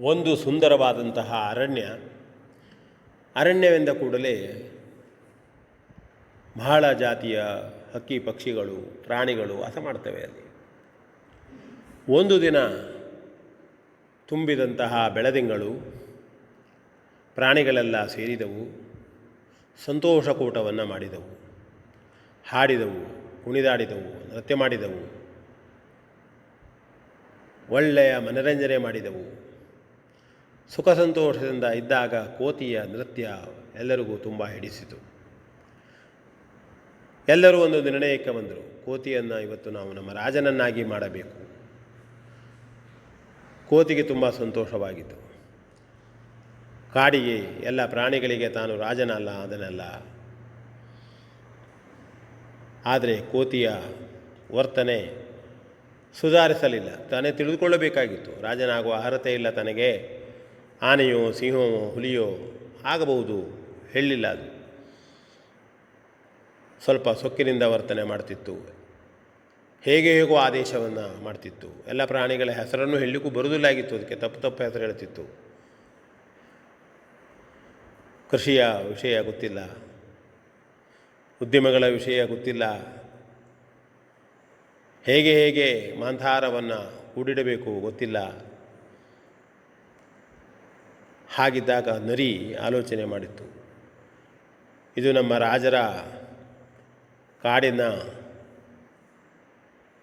ಒಂದು ಸುಂದರವಾದಂತಹ ಅರಣ್ಯ. ಅರಣ್ಯವೆಂದ ಕೂಡಲೇ ಬಹಳ ಜಾತಿಯ ಹಕ್ಕಿ ಪಕ್ಷಿಗಳು, ಪ್ರಾಣಿಗಳು ವಾಸ ಮಾಡ್ತವೆ ಅಲ್ಲಿ. ಒಂದು ದಿನ ತುಂಬಿದಂತಹ ಬೆಳದಿಂಗಳು ಪ್ರಾಣಿಗಳೆಲ್ಲ ಸೇರಿದವು ಸಂತೋಷಕೂಟವನ್ನು ಮಾಡಿದವು, ಹಾಡಿದವು, ಕುಣಿದಾಡಿದವು, ನೃತ್ಯ ಮಾಡಿದವು, ಒಳ್ಳೆಯ ಮನರಂಜನೆ ಮಾಡಿದವು. ಸುಖ ಸಂತೋಷದಿಂದ ಇದ್ದಾಗ ಕೋತಿಯ ನೃತ್ಯ ಎಲ್ಲರಿಗೂ ತುಂಬ ಹಿಡಿಸಿತು. ಎಲ್ಲರೂ ಒಂದು ನಿರ್ಣಯಕ್ಕೆ ಬಂದರು. ಕೋತಿಯನ್ನು ಇವತ್ತು ನಾವು ನಮ್ಮ ರಾಜನನ್ನಾಗಿ ಮಾಡಬೇಕು. ಕೋತಿಗೆ ತುಂಬ ಸಂತೋಷವಾಗಿತ್ತು. ಕಾಡಿಗೆ ಎಲ್ಲ ಪ್ರಾಣಿಗಳಿಗೆ ತಾನು ರಾಜನಲ್ಲ ಅದನ್ನಲ್ಲ ಆದರೆ ಕೋತಿಯ ವರ್ತನೆ ಸುಧಾರಿಸಲಿಲ್ಲ. ತಾನೇ ತಿಳಿದುಕೊಳ್ಳಬೇಕಾಗಿತ್ತು. ರಾಜನಾಗುವ ಅರ್ಹತೆ ಇಲ್ಲ ತನಗೆ. ಆನೆಯೋ, ಸಿಂಹವೋ, ಹುಲಿಯೋ ಆಗಬಹುದು ಹೇಳಲಿಲ್ಲ ಅದು. ಸ್ವಲ್ಪ ಸೊಕ್ಕಿನಿಂದ ವರ್ತನೆ ಮಾಡ್ತಿತ್ತು. ಹೇಗೆ ಹೇಗೋ ಆದೇಶವನ್ನು ಮಾಡ್ತಿತ್ತು. ಎಲ್ಲ ಪ್ರಾಣಿಗಳ ಹೆಸರನ್ನು ಹೇಳಲಿಕ್ಕೂ ಬರುವುದಿಲ್ಲಾಗಿತ್ತು ಅದಕ್ಕೆ ತಪ್ಪು ತಪ್ಪು ಹೆಸರು ಹೇಳ್ತಿತ್ತು. ಕೃಷಿಯ ವಿಷಯ ಗೊತ್ತಿಲ್ಲ. ಉದ್ಯಮಗಳ ವಿಷಯ ಗೊತ್ತಿಲ್ಲ. ಹೇಗೆ ಹೇಗೆ ಮಾಂಥಾರವನ್ನು ಕೂಡಿಡಬೇಕು ಗೊತ್ತಿಲ್ಲ. ಹಾಗಿದ್ದಾಗ ನರಿ ಆಲೋಚನೆ ಮಾಡಿತ್ತು. ಇದು ನಮ್ಮ ರಾಜರ ಕಾಡಿನ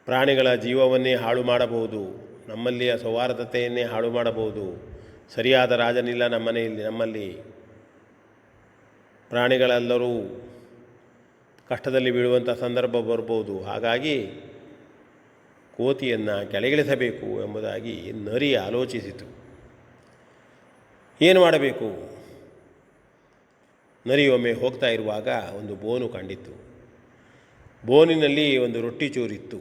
ಪ್ರಾಣಿಗಳ ಜೀವವನ್ನೇ ಹಾಳು ಮಾಡಬಹುದು, ನಮ್ಮಲ್ಲಿಯ ಸೌಹಾರ್ದತೆಯನ್ನೇ ಹಾಳು ಮಾಡಬಹುದು. ಸರಿಯಾದ ರಾಜನಿಲ್ಲ ನಮ್ಮನೆಯಲ್ಲಿ ನಮ್ಮಲ್ಲಿ ಪ್ರಾಣಿಗಳೆಲ್ಲರೂ ಕಷ್ಟದಲ್ಲಿ ಬೀಳುವಂಥ ಸಂದರ್ಭ ಬರ್ಬೋದು ಹಾಗಾಗಿ ಕೋತಿಯನ್ನು ಕೆಳಗಿಳಿಸಬೇಕು ಎಂಬುದಾಗಿ ನರಿ ಆಲೋಚಿಸಿತು. ಏನು ಮಾಡಬೇಕು? ನರಿ ಒಮ್ಮೆ ಹೋಗ್ತಾ ಇರುವಾಗ ಒಂದು ಬೋನು ಕಂಡಿತ್ತು. ಬೋನಿನಲ್ಲಿ ಒಂದು ರೊಟ್ಟಿ ಚೂರಿತ್ತು.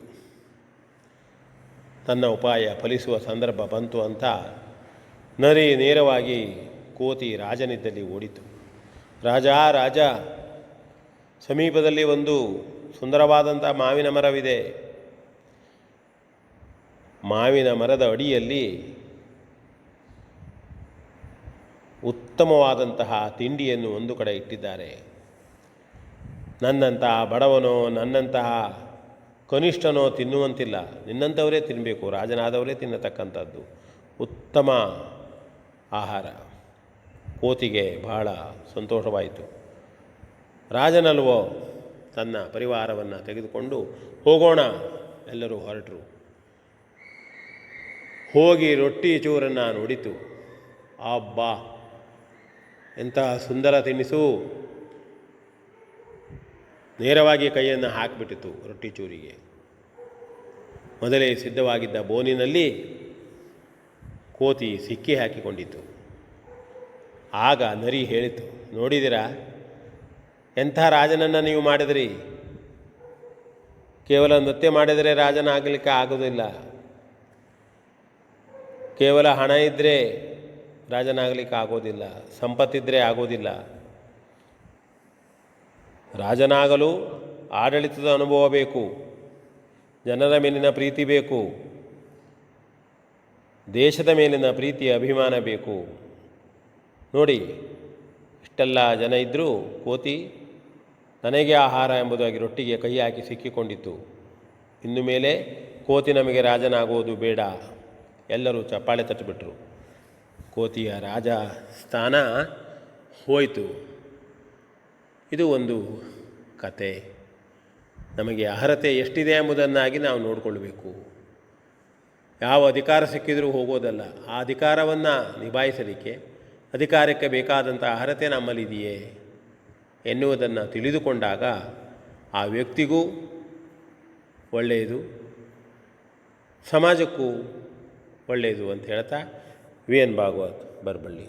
ತನ್ನ ಉಪಾಯ ಫಲಿಸುವ ಸಂದರ್ಭ ಬಂತು ಅಂತ ನರಿ ನೇರವಾಗಿ ಕೋತಿ ರಾಜನಿದ್ದಲ್ಲಿ ಓಡಿತು. ರಾಜ ರಾಜ, ಸಮೀಪದಲ್ಲಿ ಒಂದು ಸುಂದರವಾದಂಥ ಮಾವಿನ ಮರವಿದೆ. ಮಾವಿನ ಮರದ ಅಡಿಯಲ್ಲಿ ಉತ್ತಮವಾದಂತಹ ತಿಂಡಿಯನ್ನು ಒಂದು ಕಡೆ ಇಟ್ಟಿದ್ದಾರೆ. ನನ್ನಂತಹ ಬಡವನೋ, ನನ್ನಂತಹ ಕನಿಷ್ಠನೋ ತಿನ್ನುವಂತಿಲ್ಲ. ನಿನ್ನಂಥವರೇ ತಿನ್ನಬೇಕು ರಾಜನಾದವರೇ ತಿನ್ನತಕ್ಕಂಥದ್ದು. ಉತ್ತಮ ಆಹಾರ. ಕೋತಿಗೆ ಬಹಳ ಸಂತೋಷವಾಯಿತು. ರಾಜನಲ್ವೋ ತನ್ನ ಪರಿವಾರವನ್ನು ತೆಗೆದುಕೊಂಡು ಹೋಗೋಣ ಎಲ್ಲರೂ ಹೊರಟರು. ಹೋಗಿ ರೊಟ್ಟಿ ಚೂರನ್ನು ನೋಡಿತು. ಅಬ್ಬಾ! ಎಂತಹ ಸುಂದರ ತಿನಿಸು? ನೇರವಾಗಿ ಕೈಯನ್ನು ಹಾಕಿಬಿಟ್ಟಿತು ರೊಟ್ಟಿ ಚೂರಿಗೆ. ಮೊದಲೇ ಸಿದ್ಧವಾಗಿದ್ದ ಬೋನಿನಲ್ಲಿ ಕೋತಿ ಸಿಕ್ಕಿ ಹಾಕಿಕೊಂಡಿತು ಆಗ ನರಿ ಹೇಳಿತು, ನೋಡಿದಿರಾ? ಎಂಥ ರಾಜನನ್ನು ನೀವು ಮಾಡಿದ್ರಿ? ಕೇವಲ ನೃತ್ಯ ಮಾಡಿದರೆ ರಾಜನ ಆಗಲಿಕ್ಕೆ ಆಗೋದಿಲ್ಲ ಕೇವಲ ಹಣ ಇದ್ದರೆ ರಾಜನಾಗಲಿಕ್ಕೆ ಆಗೋದಿಲ್ಲ ಸಂಪತ್ತಿದ್ದರೆ ಆಗೋದಿಲ್ಲ. ರಾಜನಾಗಲು ಆಡಳಿತದ ಅನುಭವ ಬೇಕು, ಜನರ ಮೇಲಿನ ಪ್ರೀತಿ ಬೇಕು, ದೇಶದ ಮೇಲಿನ ಪ್ರೀತಿ ಅಭಿಮಾನ ಬೇಕು. ನೋಡಿ, ಇಷ್ಟೆಲ್ಲ ಜನ ಇದ್ದರೂ ಕೋತಿ ನನಗೆ ಆಹಾರ ಎಂಬುದಾಗಿ ರೊಟ್ಟಿಗೆ ಕೈ ಹಾಕಿ ಸಿಕ್ಕಿಕೊಂಡಿತ್ತು. ಇನ್ನು ಮೇಲೆ ಕೋತಿ ನಮಗೆ ರಾಜನಾಗುವುದು ಬೇಡ. ಎಲ್ಲರೂ ಚಪ್ಪಾಳೆ ತಟ್ಟಿಬಿಟ್ರು. ಕೋತಿಯ ರಾಜ ಸ್ಥಾನ ಹೋಯಿತು. ಇದು ಒಂದು ಕತೆ. ನಮಗೆ ಅರ್ಹತೆ ಎಷ್ಟಿದೆ ಎಂಬುದನ್ನಾಗಿ ನಾವು ನೋಡಿಕೊಳ್ಬೇಕು. ಯಾವ ಅಧಿಕಾರ ಸಿಕ್ಕಿದರೂ ಹೋಗೋದಲ್ಲ. ಆ ಅಧಿಕಾರವನ್ನು ನಿಭಾಯಿಸಲಿಕ್ಕೆ ಅಧಿಕಾರಕ್ಕೆ ಬೇಕಾದಂಥ ಅರ್ಹತೆ ನಮ್ಮಲ್ಲಿದೆಯೇ ಎನ್ನುವುದನ್ನು ತಿಳಿದುಕೊಂಡಾಗ ಆ ವ್ಯಕ್ತಿಗೂ ಒಳ್ಳೆಯದು, ಸಮಾಜಕ್ಕೂ ಒಳ್ಳೆಯದು ಅಂತ ಹೇಳ್ತಾ वी एन भागवत बरबली